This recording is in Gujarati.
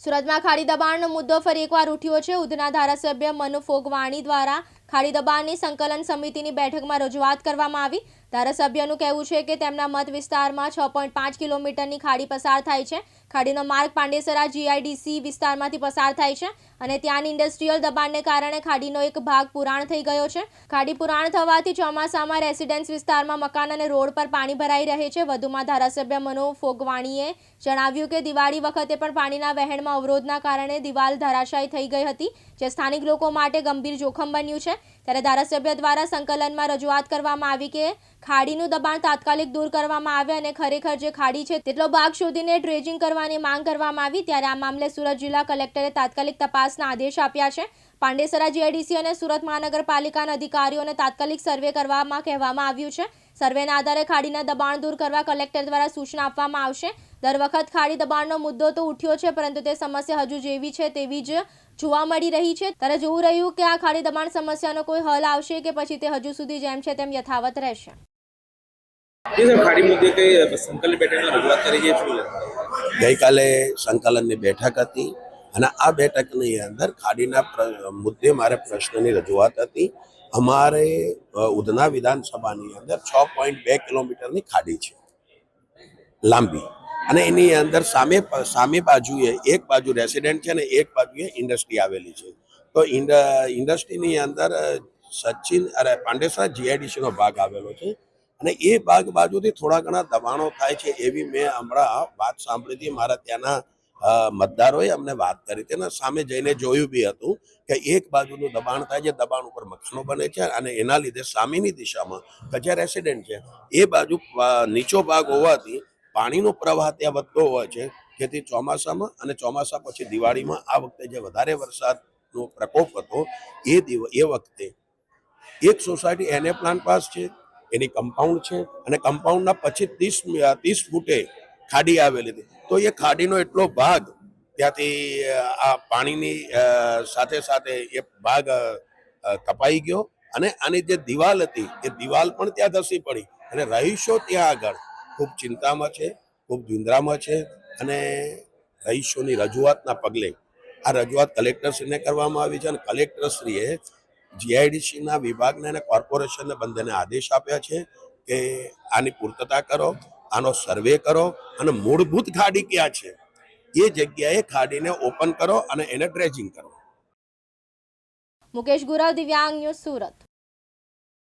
સુરતમાં ખાડી દબાણનો મુદ્દો ફરી એકવાર ઉઠ્યો છે. ઉધના ધારાસભ્ય મનુ ફોગવાણી દ્વારા ખાડી દબાણની સંકલન સમિતિની બેઠકમાં રજૂઆત કરવામાં આવી. ધારાસભ્યનું કહેવું છે કે તેમના મત વિસ્તારમાં છ પોઈન્ટ પાંચ કિલોમીટરની ખાડી પસાર થાય છે. ખાડીનો માર્ગ પાંડેસરા જીઆઈડીસી વિસ્તારમાંથી પસાર થાય છે અને ત્યાંની ઇન્ડસ્ટ્રીયલ દબાણને કારણે ખાડીનો એક ભાગ પુરાણ થઈ ગયો છે. ખાડી પુરાણ થવાથી ચોમાસામાં રેસિડેન્સ વિસ્તારમાં મકાન અને રોડ પર પાણી ભરાઈ રહે છે. વધુમાં ધારાસભ્ય મનો ફોગવાણીએ જણાવ્યું કે દિવાળી વખતે પણ પાણીના વહેણમાં અવરોધના કારણે દિવાલ ધરાશાયી થઈ ગઈ હતી, જે સ્થાનિક લોકો માટે ગંભીર જોખમ બન્યું છે. ત્યારે ધારાસભ્ય દ્વારા સંકલનમાં રજૂઆત કરવામાં આવી કે ખાડીનું દબાણ તાત્કાલિક દૂર કરવામાં આવે અને ખરેખર જે ખાડી છે તેટલો ભાગ શોધીને ડ્રેજિંગ કરવાની માંગ કરવામાં આવી ત્યારે આ મામલે સુરત જિલ્લા કલેક્ટરે તાત્કાલિક તપાસના આદેશ આપ્યા છે. પાંડેસરા જીઆઈડીસી અને સુરત મહાનગરપાલિકાના અધિકારીઓને તાત્કાલિક સર્વે કરવામાં કહેવામાં આવ્યું છે. સર્વેના આધારે ખાડીના દબાણ દૂર કરવા કલેક્ટર દ્વારા સૂચના આપવામાં આવશે. દર વખત ખાડી દબાણનો મુદ્દો તો ઉઠ્યો છે પરંતુ તે સમસ્યા હજુ જેવી છે તેવી જ જોવા મળી રહી છે. ત્યારે જોવું રહ્યું કે આ ખાડી દબાણ સમસ્યાનો કોઈ હલ આવશે કે પછી તે હજુ સુધી જેમ છે તેમ યથાવત રહેશે. ખાડી મુદ્દે કઈ સંકલન બેઠકમાં રજૂઆત કરી છે ગઈકાલે સંકલનની બેઠક હતી. અને આ બેઠકની અંદર ખાડીના મુદ્દે મારે પ્રશ્નની રજૂઆત હતી. અમારે ઉધના વિધાનસભાની અંદર છ પોઈન્ટ બે કિલોમીટરની ખાડી છે, લાંબી. અને એની અંદર સામે સામે બાજુએ એક બાજુ રેસિડેન્ટ છે અને એક બાજુએ ઇન્ડસ્ટ્રી આવેલી છે. તો ઇન્ડસ્ટ્રીની અંદર સચિન, અરે, પાંડેસરા જીઆઈડીસી નો ભાગ આવેલો છે. અને એ ભાગ બાજુથી થોડા ઘણા દબાણો થાય છે એવી મેં હમણાં વાત સાંભળી હતી. મારા ત્યાંના મતદારોએ અમને વાત કરી હતી સામે જઈને જોયું બી હતું કે એક બાજુનું દબાણ થાય છે, દબાણ ઉપર મકાનો બને છે અને એના લીધે સામેની દિશામાં કે જ્યાં રેસિડેન્ટ છે. એ બાજુ નીચો ભાગ હોવાથી પાણીનો પ્રવાહ ત્યાં વધતો હોય છે. જેથી ચોમાસામાં અને ચોમાસા પછી દિવાળીમાં આ વખતે જે વધારે વરસાદનો પ્રકોપ હતો, એ દિવ, એ વખતે એક સોસાયટી એને પ્લાન પાસ છે, એની કમ્પાઉન્ડ છે અને કમ્પાઉન્ડના પછી ત્રીસ ત્રીસ ફૂટે ખાડી આવેલી હતી. તો એ ખાડીનો એટલો ભાગ ત્યાંથી આ પાણીની સાથે સાથે એ ભાગ કપાઈ ગયો અને આની જે દિવાલ હતી, એ દિવાલ પણ ત્યાં ધસી પડી અને રહીશો ત્યાં આગળ ખૂબ ચિંતામાં છે, ખૂબ ધુંધરામાં છે અને રહીશોની રજૂઆતના પગલે આ રજૂઆત કલેક્ટરશ્રીને કરવામાં આવી છે અને કલેક્ટરશ્રીએ જીઆઈડીસીના વિભાગને અને કોર્પોરેશનને બંનેને આદેશ આપ્યા છે કે આની પૂર્તતા કરો આનો સર્વે કરો અને મૂળભૂત ખાડી ક્યાં છે? એ જગ્યાએ ખાડીને ઓપન કરો અને એને ડ્રેજિંગ કરો. મુકેશ ગુરવ, દિવ્યાંગ સુરત.